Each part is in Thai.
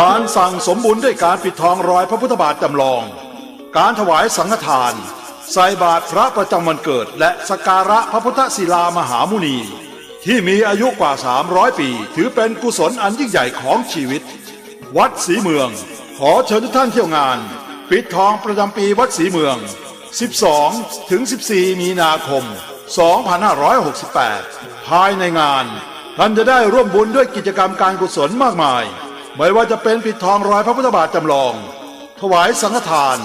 การสั่งสมบุญด้วยการปิดทองรอยพระพุทธบาทจำลอง การถวายสังฆทาน ใส่บาตรพระประจำวันเกิด และสการะพระพุทธศิลามหามุนี ที่มีอายุกว่า 300 ปี ถือเป็นกุศลอันยิ่งใหญ่ของชีวิต วัดศรีเมือง ขอเชิญทุกท่านเที่ยวงาน ปิดทองประจำปีวัดศรีเมือง 12 ถึง 14 มีนาคม 2568 ภายในงานท่านจะได้ร่วมบุญด้วยกิจกรรมการกุศลมากมาย ไม่ว่าจะเป็นปิดทองรอยพระพุทธบาทจำลอง ถวายสังฆทาน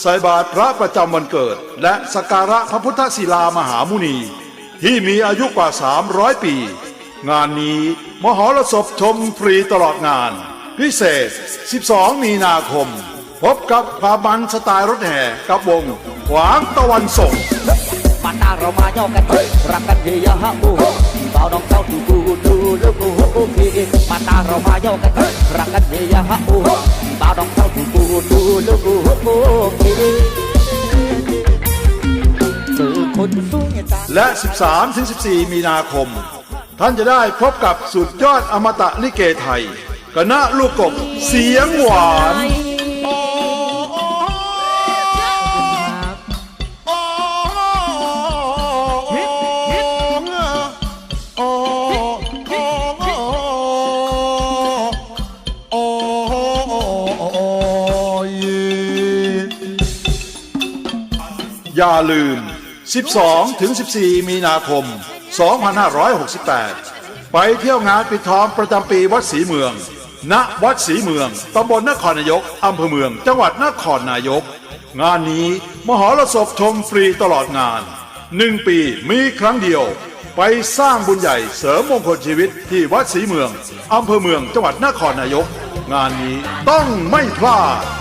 ใส่บาตรพระประจำวันเกิด และสกการะพระพุทธศิลามหามุนี ที่มีอายุกว่า 300 ปี งานนี้มหรสพชมฟรีตลอดงาน พิเศษ 12 มีนาคม พบกับความมันสไตล์รถแห่กับวงขวางตะวันส่งมาตาเรามาย่อกันรักกันเฮียฮะบูบ่าวน้องเจ้าดูดูดูลูกโอเคมาตาเรามาย่อกันรักกันเฮียฮะบูบ่าวน้องเจ้าดูดู ดูลูกโอเคสื่อคนสวยตาและ 13ถึง14 มีนาคม ท่านจะได้พบกับสุดยอดอมตะลิเกไทยคณะลูกกบเสียงหวาน อย่าลืม 12-14 มีนาคม 2568 ไปเที่ยวงานปิดทองประจำปีวัดศรีเมือง ณ วัดศรีเมือง ตำบลนครนายก อำเภอเมือง จังหวัดนครนายก งานนี้มหรสพชมฟรีตลอดงานหนึ่งปีมีครั้งเดียว ไปสร้างบุญใหญ่เสริมมงคลชีวิตที่วัดศรีเมือง อำเภอเมือง จังหวัดนครนายก งานนี้ต้องไม่พลาด